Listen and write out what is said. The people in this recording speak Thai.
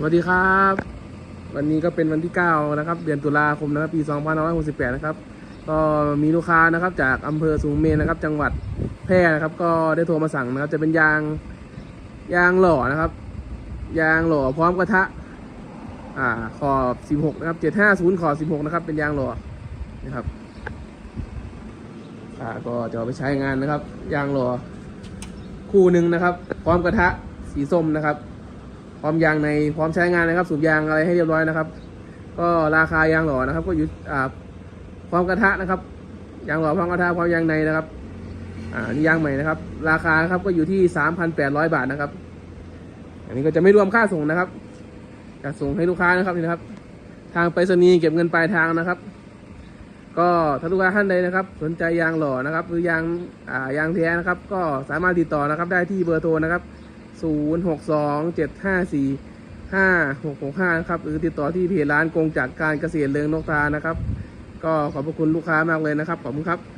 สวัสดีครับ วันนี้ก็เป็นวันที่ 9 นะครับ เดือนตุลาคมนะครับ ปี 2568 นะครับ ก็มีลูกค้านะครับ จากอำเภอสูงเมนนะครับ จังหวัดแพร่นะครับ ก็ได้โทรมาสั่งนะครับ จะเป็นยางยางหล่อนะครับ ยางหล่อพร้อมกระทะ อ่าขอบ 16 นะครับ 750 ขอบ 16 นะครับ เป็นยางหล่อนะครับอ่าก็จะเอาไปใช้งานนะครับ ยางหล่อคู่หนึ่งนะครับ พร้อมกระทะสีส้มนะครับ พร้อมยางในพร้อมใช้งานนะครับ สูบยางอะไรให้เรียบร้อยนะครับ ก็ราคายางหล่อนะครับ ก็อยู่อ่าพร้อมกระทะนะครับยางหล่อพร้อมกระทะพร้อมยางในนะครับอ่านี่ยางใหม่นะครับ ราคาครับก็อยู่ที่สามพันแปดร้อยบาทนะครับ อันนี้ก็จะไม่รวมค่าส่งนะครับจะส่งให้ลูกค้านะครับนี่นะครับ ทางไปรษณีย์เก็บเงินปลายทางนะครับ ก็ถ้าลูกค้าท่านใดนะครับ สนใจยางหล่อนะครับ หรือยางอ่ายางแท้นะครับ ก็สามารถติดต่อนะครับ ได้ที่เบอร์โทรนะครับ 0 6 2 7 5 4 5 6 6 5นะครับ หรือติดต่อที่เพจร้านกงจากการเกษตรเลืองนกตานะครับ ก็ขอบพระคุณลูกค้ามากเลยนะครับ ขอบคุณครับ